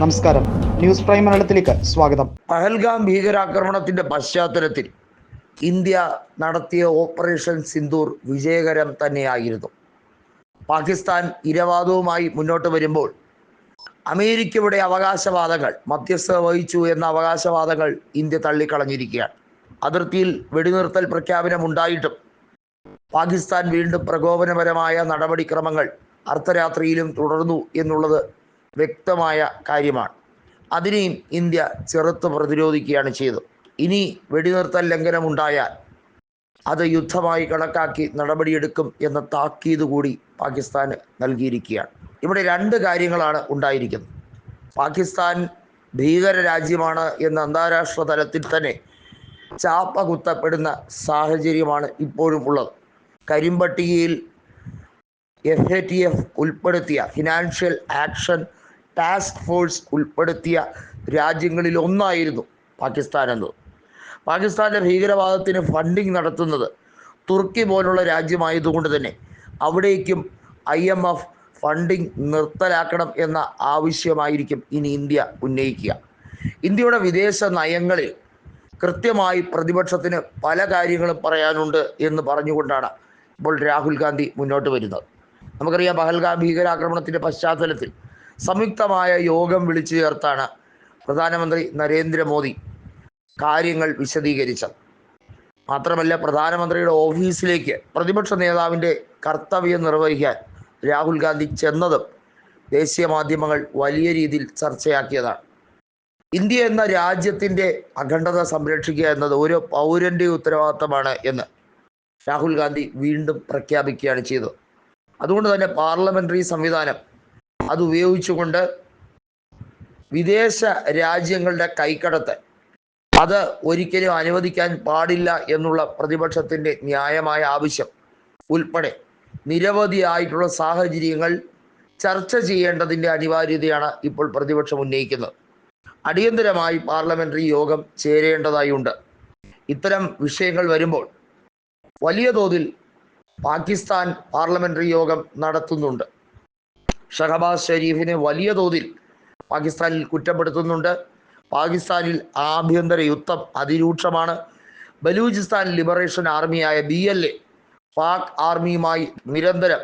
നമസ്കാരം. News prime മലയാളത്തിലേക്ക് സ്വാഗതം. പഹൽഗാം ഭീകരാക്രമണത്തിന്റെ പശ്ചാത്തലത്തിൽ ഇന്ത്യ നടത്തിയ ഓപ്പറേഷൻ സിന്ദൂർ വിജയകരം തന്നെയായിരുന്നു. പാകിസ്ഥാൻ ഇരവാദവുമായി മുന്നോട്ട് വരുമ്പോൾ അമേരിക്കയുടെ അവകാശവാദങ്ങൾ മധ്യസ്ഥത വഹിച്ചു എന്ന അവകാശവാദങ്ങൾ ഇന്ത്യ തള്ളിക്കളഞ്ഞിരിക്കുകയാണ്. അതിർത്തിയിൽ വെടിനിർത്തൽ പ്രഖ്യാപനം ഉണ്ടായിട്ടും പാകിസ്ഥാൻ വീണ്ടും പ്രകോപനപരമായ നടപടിക്രമങ്ങൾ അർദ്ധരാത്രിയിലും തുടർന്നു എന്നുള്ളത് വ്യക്തമായ കാര്യമാണ്. അതിനെയും ഇന്ത്യ ചെറുത്ത് പ്രതിരോധിക്കുകയാണ് ചെയ്തത്. ഇനി വെടിനിർത്തൽ ലംഘനം ഉണ്ടായാൽ അത് യുദ്ധമായി കണക്കാക്കി നടപടിയെടുക്കും എന്ന താക്കീത് കൂടി പാകിസ്ഥാന് നൽകിയിരിക്കുകയാണ്. ഇവിടെ രണ്ട് കാര്യങ്ങളാണ് ഉണ്ടായിരിക്കുന്നത്. പാകിസ്ഥാൻ ഭീകര രാജ്യമാണ് എന്ന അന്താരാഷ്ട്ര തലത്തിൽ തന്നെ ചാപ്പ കുത്തപ്പെടുന്ന സാഹചര്യമാണ് ഇപ്പോഴും ഉള്ളത്. കരിമ്പട്ടികയിൽ എഫ് എ ടി എഫ് ഉൾപ്പെടുത്തിയ ഫിനാൻഷ്യൽ ആക്ഷൻ ടാസ്ക് ഫോഴ്സ് ഉൾപ്പെടുത്തിയ രാജ്യങ്ങളിൽ ഒന്നായിരുന്നു പാകിസ്ഥാൻ എന്നത്. പാകിസ്ഥാന്റെ ഭീകരവാദത്തിന് ഫണ്ടിങ് നടത്തുന്നത് തുർക്കി പോലുള്ള രാജ്യമായതുകൊണ്ട് തന്നെ അവിടേക്കും ഐ എം എഫ് ഫണ്ടിങ് നിർത്തലാക്കണം എന്ന ആവശ്യമായിരിക്കും ഇനി ഇന്ത്യ ഉന്നയിക്കുക. ഇന്ത്യയുടെ വിദേശ നയങ്ങളിൽ കൃത്യമായി പ്രതിപക്ഷത്തിന് പല കാര്യങ്ങളും പറയാനുണ്ട് എന്ന് പറഞ്ഞുകൊണ്ടാണ് ഇപ്പോൾ രാഹുൽ ഗാന്ധി മുന്നോട്ട് വരുന്നത്. നമുക്കറിയാം പഹൽഗാം ഭീകരാക്രമണത്തിന്റെ പശ്ചാത്തലത്തിൽ സംയുക്തമായ യോഗം വിളിച്ചു ചേർത്താണ് പ്രധാനമന്ത്രി നരേന്ദ്രമോദി കാര്യങ്ങൾ വിശദീകരിച്ചത്. മാത്രമല്ല പ്രധാനമന്ത്രിയുടെ ഓഫീസിലേക്ക് പ്രതിപക്ഷ നേതാവിന്റെ കർത്തവ്യം നിർവഹിക്കാൻ രാഹുൽ ഗാന്ധി ചെന്നതും ദേശീയ മാധ്യമങ്ങൾ വലിയ രീതിയിൽ ചർച്ചയാക്കിയതാണ്. ഇന്ത്യ എന്ന രാജ്യത്തിന്റെ അഖണ്ഡത സംരക്ഷിക്കുക എന്നത് ഓരോ പൗരന്റെ ഉത്തരവാദിത്തമാണ് എന്ന് രാഹുൽ ഗാന്ധി വീണ്ടും പ്രഖ്യാപിക്കുകയാണ് ചെയ്തത്. അതുകൊണ്ട് തന്നെ പാർലമെന്ററി സംവിധാനം അത് ഉപയോഗിച്ചുകൊണ്ട് വിദേശ രാജ്യങ്ങളുടെ കൈക്കടത്ത് അത് ഒരിക്കലും അനുവദിക്കാൻ പാടില്ല എന്നുള്ള പ്രതിപക്ഷത്തിന്റെ ന്യായമായ ആവശ്യം ഉൾപ്പെടെ നിരവധിയായിട്ടുള്ള സാഹചര്യങ്ങൾ ചർച്ച ചെയ്യേണ്ടതിന്റെ അനിവാര്യതയാണ് ഇപ്പോൾ പ്രതിപക്ഷം ഉന്നയിക്കുന്നത്. അടിയന്തരമായി പാർലമെന്ററി യോഗം ചേരേണ്ടതായുണ്ട്. ഇത്തരം വിഷയങ്ങൾ വരുമ്പോൾ വലിയ തോതിൽ പാകിസ്ഥാൻ പാർലമെന്ററി യോഗം നടത്തുന്നുണ്ട്. ഷഹബാസ് ഷെരീഫിനെ വലിയ തോതിൽ പാകിസ്ഥാനിൽ കുറ്റപ്പെടുത്തുന്നുണ്ട്. പാകിസ്ഥാനിൽ ആഭ്യന്തര യുദ്ധം അതിരൂക്ഷമാണ്. ബലൂചിസ്ഥാൻ ലിബറേഷൻ ആർമിയായ ബി എൽ എ പാക് ആർമിയുമായി നിരന്തരം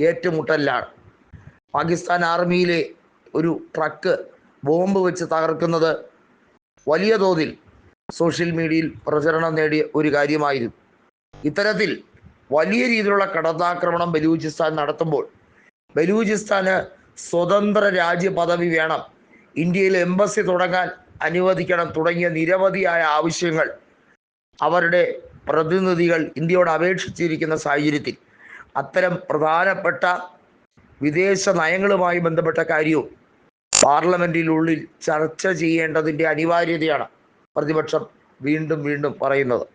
ഏറ്റുമുട്ടലിലാണ്. പാകിസ്ഥാൻ ആർമിയിലെ ഒരു ട്രക്ക് ബോംബ് വെച്ച് തകർക്കുന്നത് വലിയ തോതിൽ സോഷ്യൽ മീഡിയയിൽ പ്രചരണം നേടിയ ഒരു കാര്യമായിരുന്നു. ഇത്തരത്തിൽ വലിയ രീതിയിലുള്ള കടന്നാക്രമണം ബലൂചിസ്ഥാൻ നടത്തുമ്പോൾ ബലൂചിസ്ഥാന് സ്വതന്ത്ര രാജ്യ പദവി വേണം. ഇന്ത്യയിൽ എംബസി തുടങ്ങാൻ അനുവദിക്കണം തുടങ്ങിയ നിരവധിയായ ആവശ്യങ്ങൾ അവരുടെ പ്രതിനിധികൾ ഇന്ത്യയോട് അപേക്ഷിച്ചിരിക്കുന്ന സാഹചര്യത്തിൽ. അത്തരം പ്രധാനപ്പെട്ട വിദേശ നയങ്ങളുമായി ബന്ധപ്പെട്ട കാര്യവും പാർലമെന്റിനുള്ളിൽ ചർച്ച ചെയ്യേണ്ടതിന്റെ അനിവാര്യതയാണ് പ്രതിപക്ഷം വീണ്ടും വീണ്ടും പറയുന്നത്.